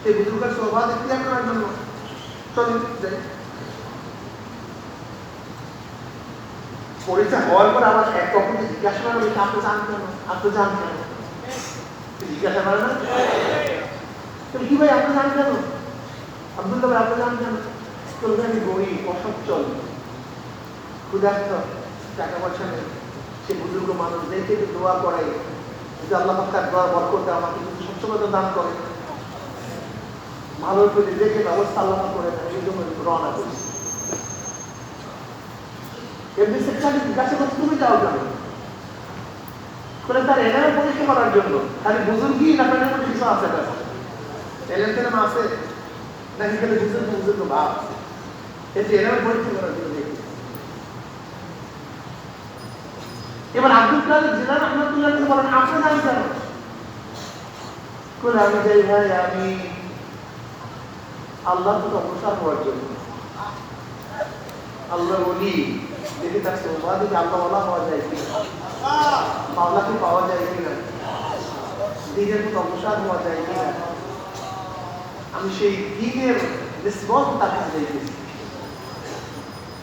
সেই বুজুর্গের শোভা ইখতিয়ার করার জন্য চলুন যাই। পরীক্ষা হওয়ার পর আবার এক তখন জিজ্ঞাসা করা হয়েছে আপনি জান কেন? আপনি জান কেন? জিজ্ঞাসা করে না তো কি ভাই, আপনি জান কেন? আব্দুল্লাহ ভাই আপনি জান কেন? আমি গরিব, অসচ্ছল। ক্ষুধার্ত টাকা পয়সা নেই। সে বুজুর্গ মানুষ দেখে দোয়া করে। যদি আল্লাহ তার দোয়া, আমাকে সচ্ছলতা দান করে ভালো করে দেখে ব্যবস্থা আল্লাহ করে দেয় এই জন্য রওনা করি এমনি সেক্টরে জিজ্ঞাসা করছে, তুমি যাও কেন? তার এলএম পরীক্ষা করার জন্য। খালি বুজুর্গি না পেনের মধ্যে কিছু আছে এলএম টেলএম আছে? নাকি খালি বুজুর্গ বুজুর্গ ভাব এটি এলএম পরীক্ষা করার জন্য এবার আব্দুল বলেন আপনি জান কেন? আমি যাই ভাই, আমি আল্লাহ তো অবসর হওয়ার জন্য। আল্লাহ বলি দেখি তার সোভা দিকে আল্লাহ বলা পাওয়া যায় কি মাওলাকে পাওয়া যায় কিনা? দিনের মতো অবসাদ হওয়া যায় কিনা? আমি সেই দিনের যাইতেছি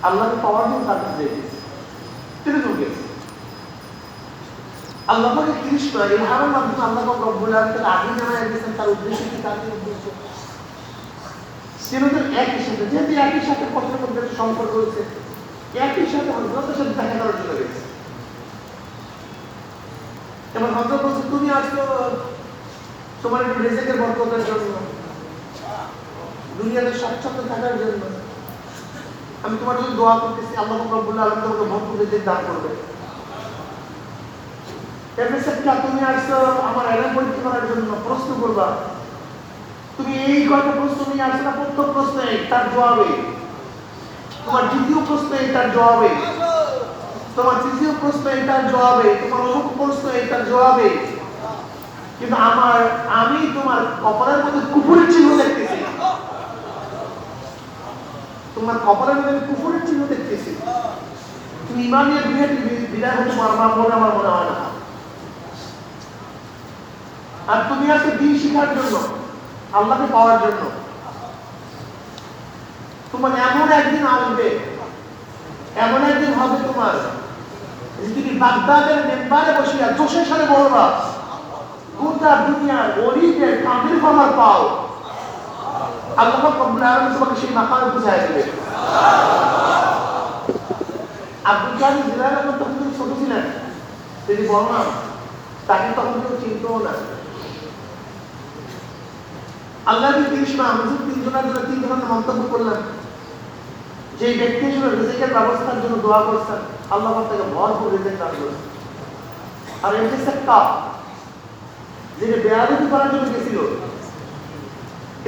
আল্লাহকে পাওয়ার জন্য তিনি তো গেছে। আল্লাহ পাকে তিরিশ নয় এই আল্লাহ রব্বুল আলমীর আগে জানা তার উদ্দেশ্য কি উদ্দেশ্য? একই সাথে, যেহেতু একই সাথে মধ্যে সম্পর্ক রয়েছে, একই সাথে সাথে দেখা করার জন্য গেছে এবার হজরত বলছে, তুমি আসছো তোমার একটু রেজেকের জন্য, দুনিয়াতে স্বচ্ছন্দ থাকার জন্য। আমি তোমার জন্য দোয়া করতেছি, আল্লাহ রব্বুল্লাহ আলম তোমাকে ভরপুর রেজেক দান করবে। এফএসএফটা তুমি আসছো আমার এলাম পরীক্ষা করার জন্য প্রশ্ন করবা তুমি এই কয়টা প্রশ্ন নিয়ে আসছো না প্রত্যেক প্রশ্নে তার জবাবে। তোমার দ্বিতীয় প্রশ্ন এটার জবাবে। তোমার তৃতীয় প্রশ্ন এটার জবাবে। তোমার অমুক প্রশ্ন এটার জবাবে। কিন্তু আমার, আমি তোমার কপালের মধ্যে কুকুরের চিহ্ন দেখতেছি। তোমার কপালের মধ্যে কুকুরের চিহ্ন দেখতেছি। তুমি ইমান নিয়ে দুনিয়া বিদায় হতে পারবা মনে আমার মনে হয় না। আর তুমি আজকে দিন শিখার জন্য। আল্লাহকে পাওয়ার জন্য। তোমার এমন একদিন আসবে, এমন একদিন হবে তোমার যে তুমি বাগদাদের মেম্বারে বসিয়া জোশের সাথে বলবা গোটা দুনিয়ার অলিদের কাঁদের আমার পাও। আল্লাহ কবুল তোমাকে সেই মাকামে বুঝাই দেবে। আব্দুল তখন তুমি ছোট ছিলেন, তিনি বড় না, তাকে তখন কেউ চিনতেও না। আল্লাহ কৃষ্ণ আমি যে তিনজনের জন্য তিন ধরনের মন্তব্য করলেন যে ব্যক্তি হিসেবে রিজিকের ব্যবস্থার জন্য দোয়া করছেন আল্লাহ তাকে ভরপুর রিজিক দান করছেন আর ইন্টারসেপ্ট কাপ যেটা বেয়ারুতি করার জন্য গেছিল।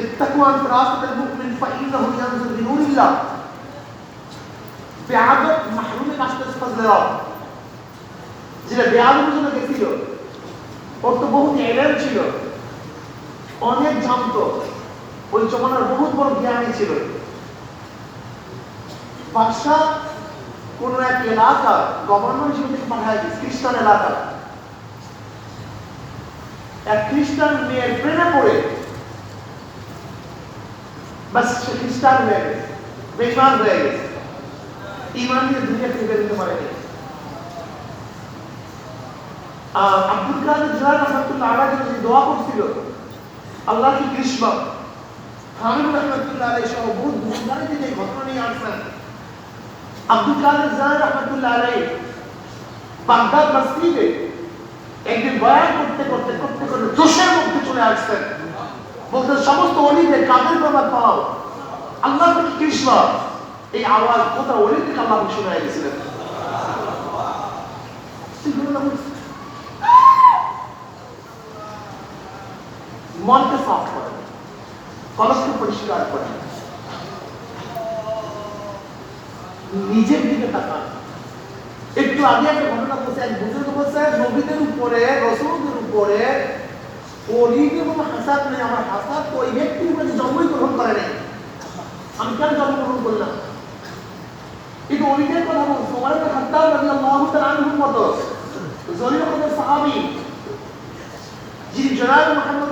ইত্তাকুয়ান রাস্তাল মুমিন ফাইন্নাহু ইয়ানজুর বিনুরিল্লাহ বেয়াদত মাহরুমে রাস্তাল ফাজলা যেটা বেয়ারুতির জন্য গেছিল, ওর তো বহুত এলেন ছিল। অনেক জানতো। ওই জমানার বহুত বড় জ্ঞানী ছিল। বাদশাহ কোন এক এলাকা গভর্নর হিসেবে পাঠায় খ্রিস্টান এলাকা এক খ্রিস্টান মেয়ের প্রেমে পড়ে। বাস সে খ্রিস্টান হয়ে গেছে হয়ে গেছে। ইমান নিয়ে দুনিয়া থেকে বেরোতে আব্দুল কাদের জিলানি রহমতুল্লাহ দোয়া করছিল। আল্লাহ কি গ্রীষ্ম হামিদ রহমতুল্লাহ আলাইহি সহ বহুত বুখারী থেকে এই ঘটনা নিয়ে আসছেন। আব্দুল কাদের জিলানি রহমতুল্লাহ আলাইহি বাগদাদ মসজিদে একদিন বয়ান করতে করতে করতে করতে জোশের মধ্যে চলে আসছেন। বলতে সমস্ত অলিদের কাদের প্রভাব পাও আল্লাহ কৃষ্ণ। এই আওয়াজ কোথাও অলি থেকে আল্লাহ শুনে গেছিলেন মনকে সাফ করে কলসকে পরিষ্কার করে। নিজের দিকে তাকান। একটু আগে একটা ঘটনা বলছে এক বুজুর্গ বলছে, নবীদের উপরে, রসুলদের উপরে অলিদের কোনো হাসাত নেই, আমার হাসাত ওই ব্যক্তির উপরে জন্মই গ্রহণ করে নেই। আমি কেন জন্মগ্রহণ করলাম? কিন্তু অলিদের কথা বলছে তোমার একটা হাত্তা রাজি আল্লাহ আনহুর মতো, জলিল সাহাবি, যিনি জনাব মোহাম্মদ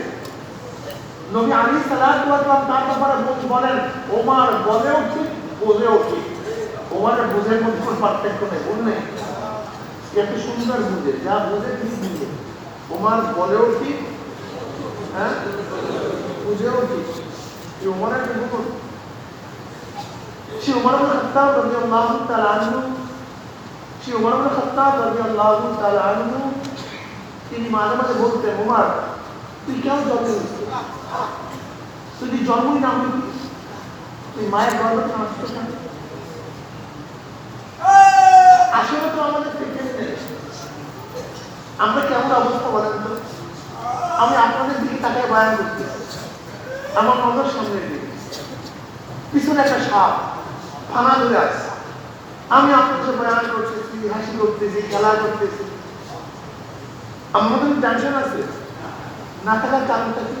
নবী আলী সালাম তার ব্যাপারে বল- বলেন, ওমর বলেও ঠিক বোঝেও ঠিক ওমরের বোঝের মধ্যে কোনো পার্থক্য নেই নেই। এত সুন্দর বুঝে, যা বোঝে ঠিক বুঝে। ওমর বলেও ঠিক হ্যাঁ? বুঝেও ঠিক এই ওমরের গুণ উমর ইবনে খাত্তাব রাদিয়াল্লাহু তাআলা আনহু। শ্রী উমর ইবনে খাত্তাব রাদিয়াল্লাহু তাআলা আনহু। তিনি মাঝে মাঝে বলতেন উমর তুই কেন জন্ম যদি জন্মই না তুই মায়ের আসলে তো আমাদের আমরা কেমন অবস্থা বলেন তো? আমি আপনাদের দিকে করতে আমার নজর সামনের দিকে পিছনে একটা সাপ ফানা ধরে আছে। আমি বয়ান করতেছি, হাসি করতেছি, খেলা করতেছি। আমার তো টেনশন আছে? না থাকার কারণটা কি?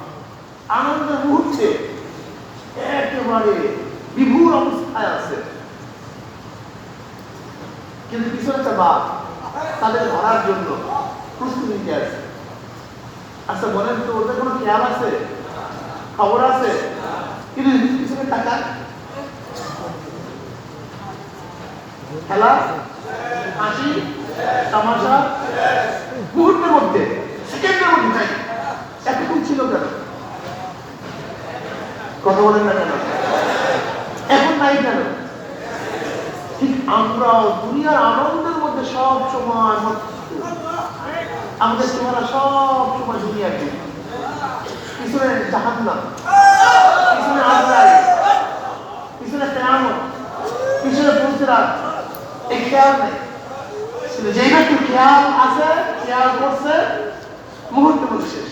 আনন্দের মুহূর্তে একেবারে বিভুর অবস্থায় আছে। কিন্তু পিছনে একটা বাঘ, তাদের ধরার জন্য প্রস্তুতি নিতে আছে আচ্ছা বলেন তো, ওদের কোনো খেয়াল আছে? খবর আছে? কিন্তু পিছনে টাকা খেলা? হাসি? তামাশা? মুহূর্তের মধ্যে, সেকেন্ডের মধ্যে নাই এতক্ষণ ছিল কেন? কথা বলেন না কেন? এখন নাই কেন? ঠিক আমরাও দুনিয়ার আনন্দের মধ্যে সব সময় আমাদের চেহারা সব সময় দুনিয়াকে পিছনে জাহান্নাম পিছনে আজরাই পিছনে কেয়ামত পিছনে পুলসিরাত এই খেয়াল নেই। যেই ব্যক্তি খেয়াল আছে খেয়াল করছে মুহূর্তে মধ্যে শেষ।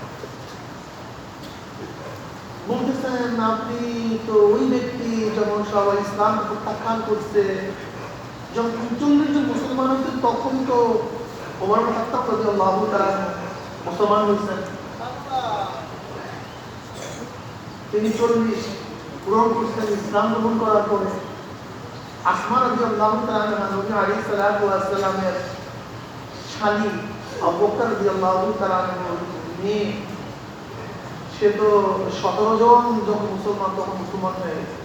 বলতেছেন আপনি তো ওই ব্যক্তি যখন সবাই ইসলাম প্রত্যাখ্যান করছে, যখন চল্লিশ জন মুসলমান হয়েছে, তখন তো ওমর মুসলমান হয়েছেন। তিনি চল্লিশ পূরণ করছেন ইসলাম গ্রহণ করার পরে। আসমা রাদিয়াল্লাহু তাআলা নবী আলাইহিস সালাতু সালামের সে তো সতেরো জন যখন মুসলমান, তখন মুসলমান হয়ে গেছে।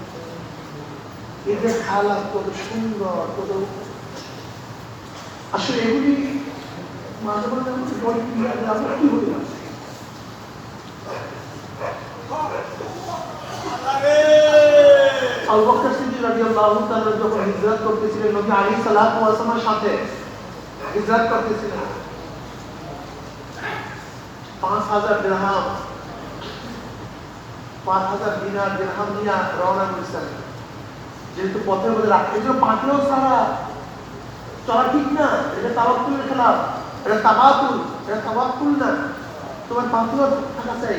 এদের কত সুন্দর, কত আসলে এগুলি মাঝে মাঝে কি যখন করতেছিলেন সাথে করতেছিলেন। পাঁচ হাজার দিরহাম পাঁচ হাজার দিনার দিরহাম নিয়ে রওনা করেছেন যেহেতু পথের মধ্যে রাখতে যে পাঁচলেও সারা চলা ঠিক না, এটা তাওয়াক্কুলের খেলাফ, এটা তাবাতুল এটা তাওয়াক্কুল না। তোমার পাঁচুয়া থাকা চাই।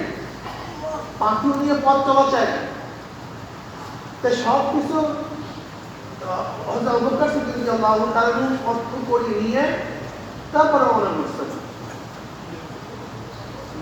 পাঁচুর নিয়ে পথ চলা চাই। তাই সব কিছু অবকাশ অর্থ করে নিয়ে তারপরে মনে করছেন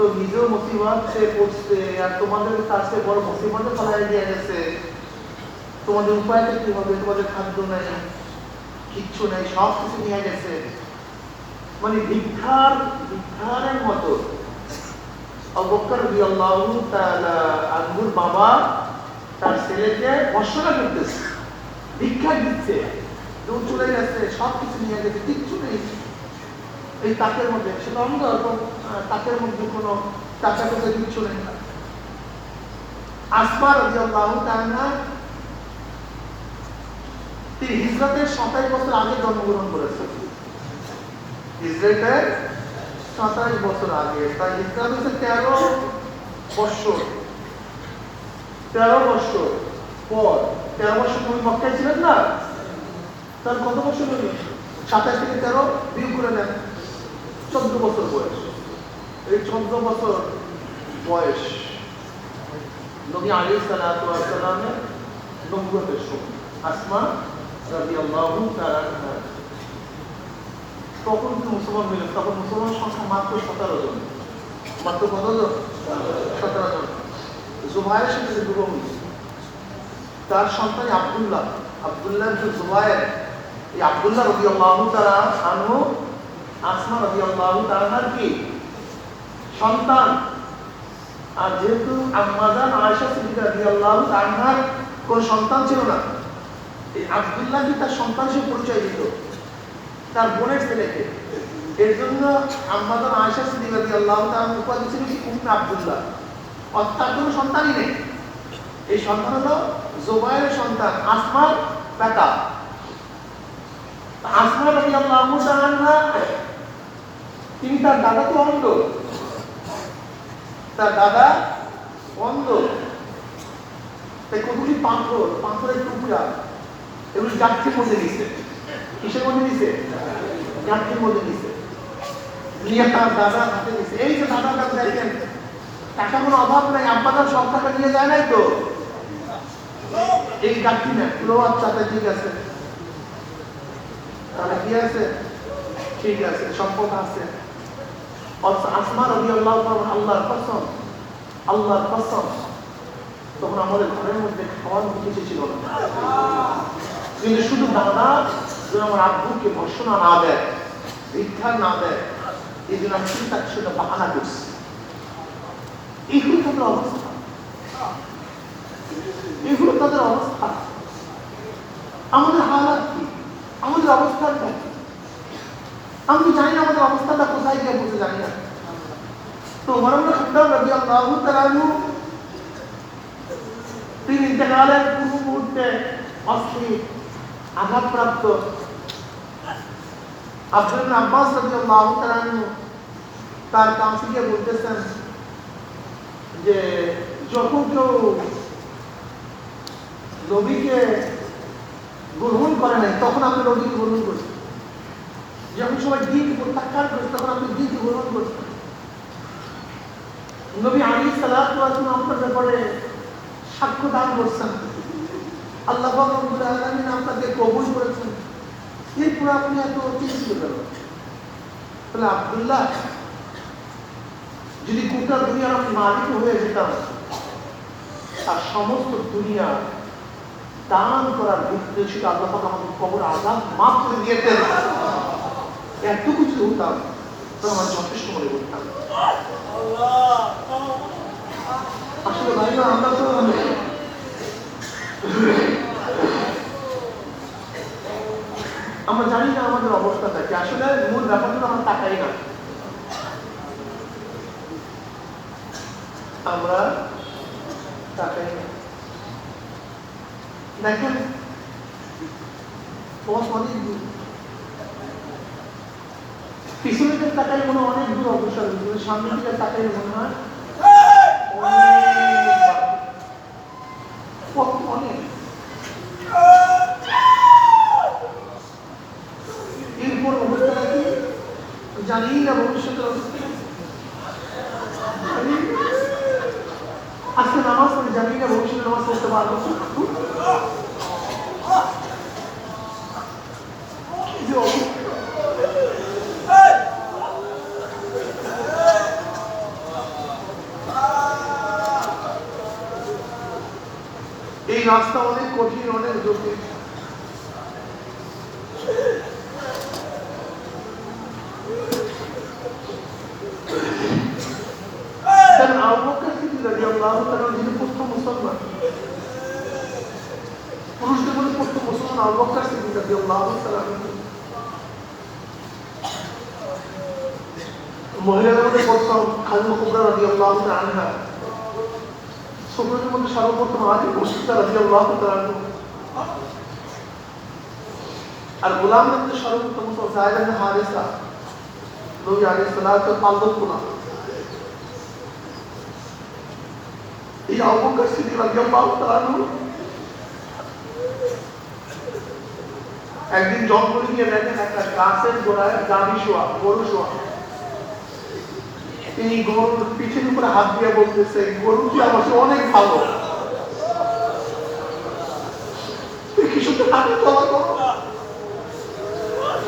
তো নিজেও মুসিবত সে পড়ছে, আর তোমাদের কাছে বড় মুসিবতে ফেলাই দিয়ে গেছে। তোমাদের উপায়টা কি হবে? তোমাদের খাদ্য নেই, কিচ্ছু নেই সব কিছু নিয়ে গেছে। মানে ভিক্ষার, ভিক্ষারের মতো। অবকর বিয়াল্লাহু তাআলা আঙ্গুর বাবা তার ছেলেকে বর্ষনা করতেছে, ভিক্ষা দিচ্ছে দূর চলে গেছে সব কিছু নিয়ে গেছে, কিচ্ছু নেই। এই তাকের মধ্যে সেটা অন্য তাকের মধ্যে কোনো টাকা টাকা কিচ্ছু নেই আসমা রাদিয়াল্লাহু তাআলা তিনি হিজরতের সাতাশ বছর আগে জন্মগ্রহণ করেছেন। হিজরতের সাতাশ বছর আগে তাই হিজরত হচ্ছে তেরো বৎসর তেরো বৎসর পর, তেরো বছর তুমি মক্কায় ছিলেন না? তার কত বছর সাতাশ থেকে তেরো বিয়োগ করে নেন, চোদ্দ বছর বয়স। এই চোদ্দ বছর বয়স নবী আলী সময় আসমা। তখন মুসলমান হইল তখন মুসলমান সংখ্যা মাত্র সতেরো জন। মাত্র কত জন? সতেরো জন। জুবাইরের সাথে যে তার সন্তান আব্দুল্লাহ। আব্দুল্লাহ বিন জুবাইর এই আব্দুল্লাহ রাদিয়াল্লাহু তাআলা আনহু, আসমা রাদিয়াল্লাহু তাআলার কি? সন্তান। আর যেহেতু আম্মাজান আয়েশা সিদ্দিকা রাদিয়াল্লাহু তাআলার কোন সন্তান ছিল না, এই আব্দুল্লাহ কি তার সন্তান হিসেবে পরিচয় দিত, তার বোনের ছেলেকে। এর জন্য আম্মাজান আয়েশা সিদ্দিকা রাদিয়াল্লাহু তাআলা উপাধি ছিল কি? উম্মে আব্দুল্লাহ। অর্থাৎ তার কোনো সন্তানই নেই। এই সন্তান হলো জোবাইরের সন্তান, আসমার বেটা। আসমা রাদিয়াল্লাহু তাআলা, তিনি তার দাদা তো অন্ধ। তার দাদা অন্ধ। তাই কতগুলি পাথর? পাথরের টুকরা। এগুলি গাছের মধ্যে নিছে কিসের মধ্যে নিছে গাছের মধ্যে নিছে নিয়ে তার দাদা হাতে এই যে দাদার কাছে দেখেন টাকা কোনো অভাব নাই আব্বাদার সব টাকা নিয়ে যায় নাই তো। এই গাছটি না লো আচ্ছা তা ঠিক আছে। তাহলে কি আছে? ঠিক আছে। সম্পদ আছে। অথচ আসমা রবি আল্লাহ আল্লাহর কসম আল্লাহর কসম তখন আমাদের ঘরের মধ্যে খাওয়ার মতো কিছু ছিল না কিন্তু শুধু দাদা যেন আমার আব্বুকে ভর্ষণা না দেয় ভিক্ষা না দেয় এই জন্য আমি চিন্তা সেটা বাহানা করছি তাদের অবস্থা এগুলো তাদের অবস্থা আমাদের হালাত কি আমাদের অবস্থানটা কি আমি তো জানি না আমাদের অবস্থাটা কোথায় গিয়ে বলতে জানি না। তো মরম খাদ্দাম রবি আল্লাহ তালানু তিনি ইন্তেকালের পূর্ব মুহূর্তে অস্থির আঘাতপ্রাপ্ত আব্দুল আব্বাস রবি আল্লাহ তালানু তার কাউন্সিলকে বলতেছেন যে যখন কেউ নবীকে গ্রহণ করে নাই, তখন আপনি নবীকে গ্রহণ করছেন। যখন সবাই দিনকে প্রত্যাখ্যান করছে তখন আপনি দিনকে গ্রহণ করছেন নবী আলী সালাম আপনার ব্যাপারে সাক্ষ্য দান করছেন। আল্লাহ রব্বুল আপনাকে কবুল করেছেন। এরপর আপনি এত চিন্তিত কেন তাহলে আব্দুল্লাহ, যদি গোটা দুনিয়ার আমি মালিক হয়ে যেতাম, তার সমস্ত দুনিয়া দান করার ভিত্তিতে ছিল আল্লাহ আমাদের কবর আজাদ মাফ করে দিয়েছেন। এত কিছু হতাম তো আমার যথেষ্ট মনে করতাম। আসলে ভাই না আমরা তো মানে আমরা জানি না আমাদের অবস্থাটা কি, আসলে মূল ব্যাপারটা আমরা তাকাই না। আমরা তাকাই না। দেখেন পথ অনেক পিছনেদের তাকালে মনে অনেক দূর অগ্রসর কিন্তু সামনের দিকে তাকালে মনে অনেক। এরপর অবস্থাটা কি? জানি না ভবিষ্যতের অবস্থা। আজকে নামাজ পড়ে জানি না ভবিষ্যতে নামাজ পড়তে পারব। আবু বকর সিদ্দিক রাদিয়াল্লাহু তাআলা যিনি প্রথম মুসলমান। পুরুষদের মধ্যে প্রথম মুসলমান আবু বকর সিদ্দিক রাদিয়াল্লাহু তাআলা মহিলাদের মধ্যে প্রথম খালিদ কুবরা রাদিয়াল্লাহু তাআলা আনহা। সুপ্রদের মধ্যে সর্বপ্রথম আলী মুর্শিদা রাদিয়াল্লাহু তাআলা আর গোলামদের মধ্যে সর্বপ্রথম মুসলমান সাহেব হারিসা। নবী আলাইহিস সালাতু পালক গোলাম। এই বকর সিদ্দিক রাদিয়াল্লাহু তাআলা একদিন জঙ্গলে গিয়ে দেখেন একটা গাছের গোড়ায় গাভী শোয়া, গরু শোয়া। তিনি গরুর পিঠের উপরে হাত দিয়ে বলতেছে গরুটি আমার অনেক ভালো। কৃষকের হাতে চলা করো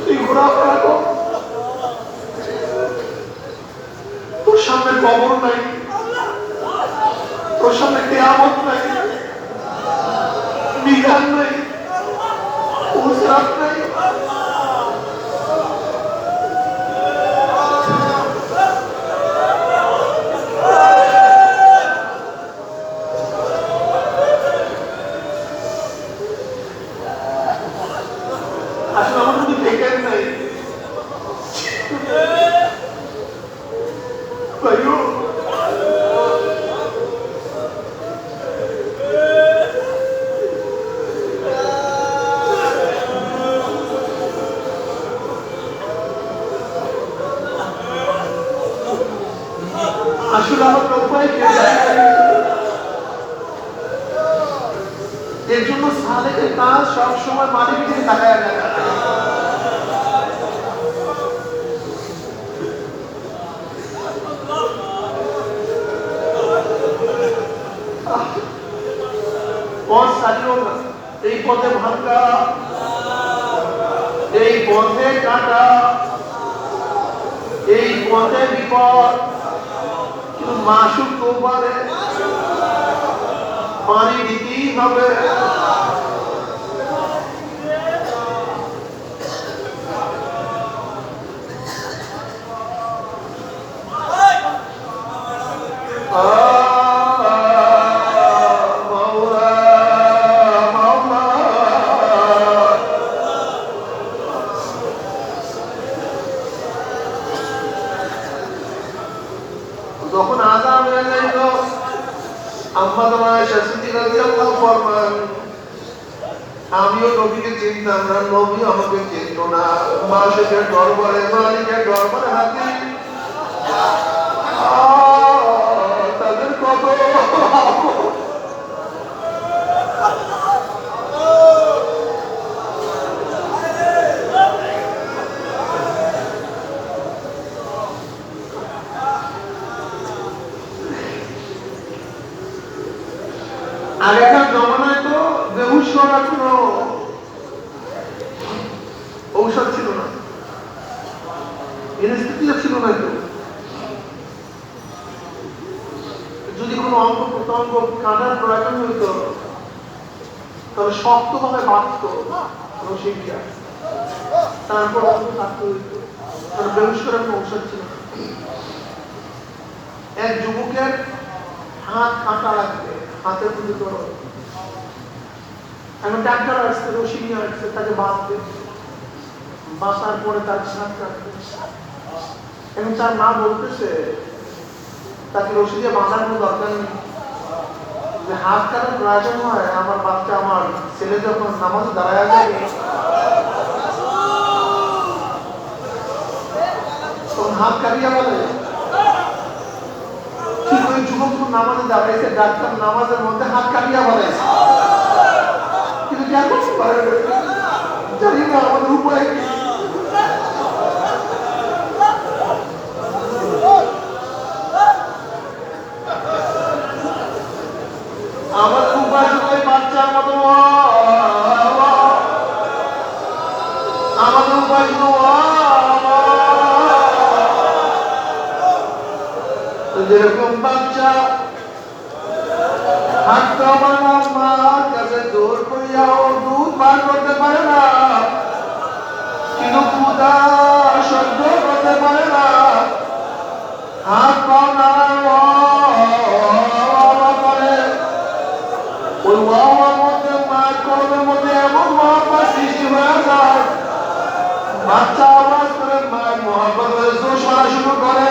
তুই ঘোরাফেরা কর তোর সামনে কবর নাই তোর সামনে কেয়ামত নাই বিধান নাই উসরাত নাই আসলে আমার কিন্তু টেকেন নাই ভাইও আসলে এর জন্য সালেকের কাজ সবসময় মালিকের দিকে তাকায় এই পথে ভাঙ্গা এই পথে কাটা, এই পথে বিপদ। মাসুক তোবারে পানি দিতেই হবে। এনস্থেটিয়া ছিল না তো যদি কোনো অঙ্গ প্রত্যঙ্গ কাটার প্রয়োজন হইতো, তাহলে শক্তভাবে বাঁধত রসিকিয়া তারপর অঙ্গ থাকতে হইতো। তার বেহুশ করার কোনো ছিল। এক যুবকের হাত কাটা লাগবে হাতের মধ্যে তো এখন ডাক্তার আসছে, রশি নিয়ে আসছে, তাকে বাঁধবে। বাঁচার পরে তার হাত কাটবে এবং তার মা বলতেছে, তাকে রশি দিয়ে বাঁধার দরকার নেই। যে হাত কাটার প্রয়োজন হয়, আমার বাচ্চা আমার ছেলে যখন নামাজ দাঁড়ায় যাবে, তখন হাত কাটিয়া বলে ঠিক ওই নামাজে দাঁড়াইছে ডাক্তার নামাজের মধ্যে হাত কাটিয়া বলাইছে কিন্তু কেন? আমাদের উপায় কি? যেরকম বাচ্চা। আমার মধ্যে মায়ের কলমের মধ্যে এমন মহাব্বত সৃষ্টি হয়ে যায় আওয়াজ করে মায়ের মহাব্বতের জোশ মারা শুরু করে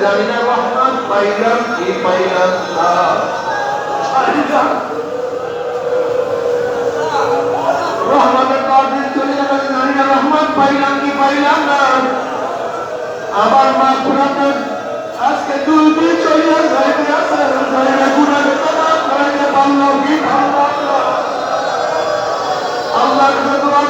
জানি না রহমান পাইলাম কি পাইলাম না জানি না। রহমানের কদিন চলিয়ে গেছে জানি না রহমান পাইলাম কি পাইলাম না আমার মা পুরাতে আজকে দুই দিন চলিয়া যাইতে আছে যাইলে গুণাকে তোমার করাইতে পারল কি না। আল্লাহর দোয়া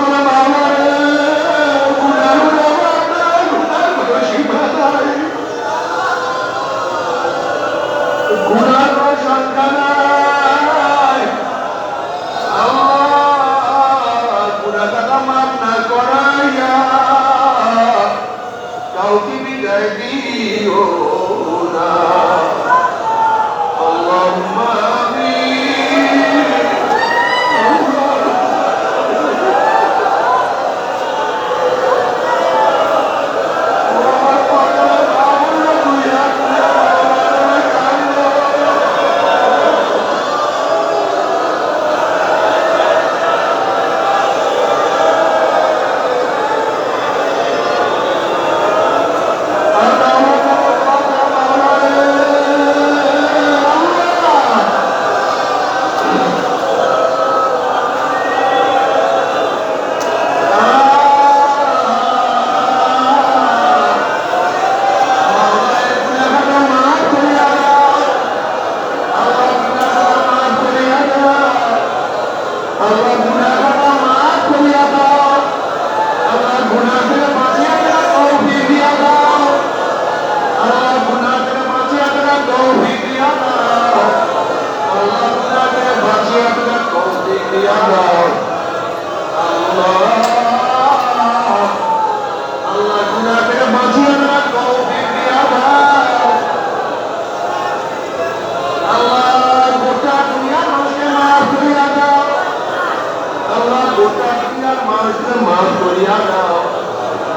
করিয়া দাও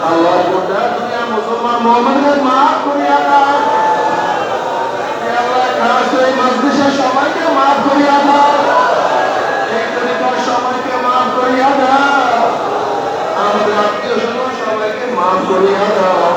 আল্লাহ গোটা দুনিয়া মুসলমান মোহাম্মদের মাফ করিয়া দাও আল্লাহ খাস এই মজলিসের সবাইকে মাফ করিয়া দাও এই তরিকার সবাইকে মাফ করিয়া আমাদের আত্মীয় সবাইকে মাফ করিয়া দাও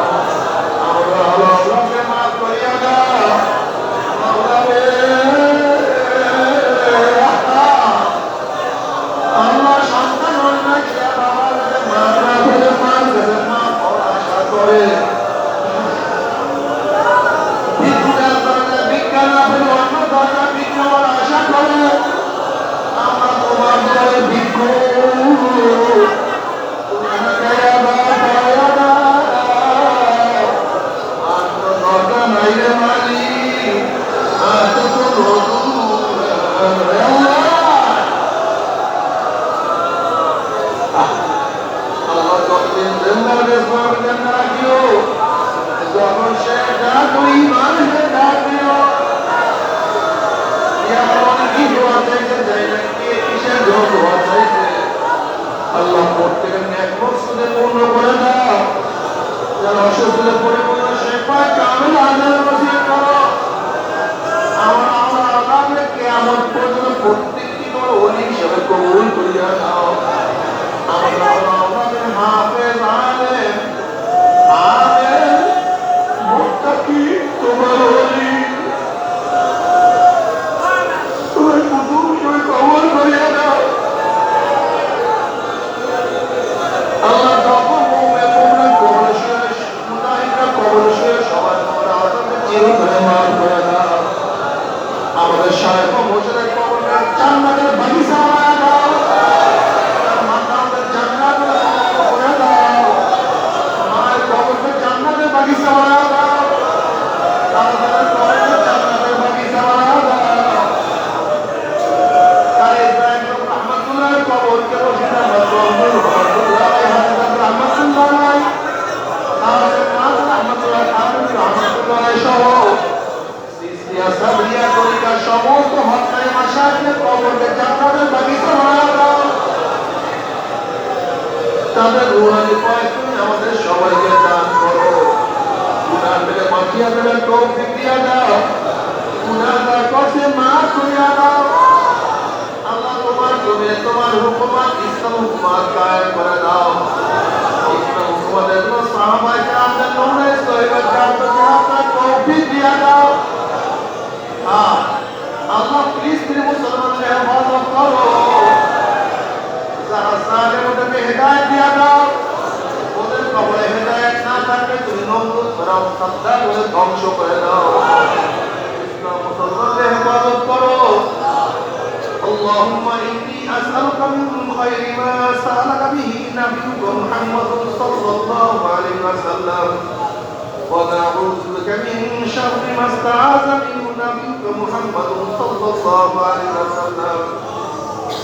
ما استعاذ منه نبيك محمد صلى الله عليه وسلم.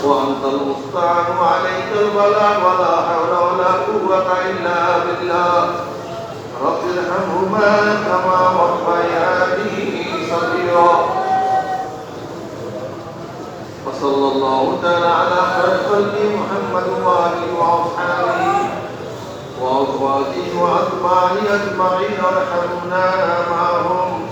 وأنت المستعان عليك البلاء ولا حول ولا قوة إلا بالله. رب ارحمهما كما ربياني صغيرا. وصلى الله تعالى على خير خلقه محمد وآله وأصحابه وأزواجه وأتباعه أجمعين ارحمنا معهم.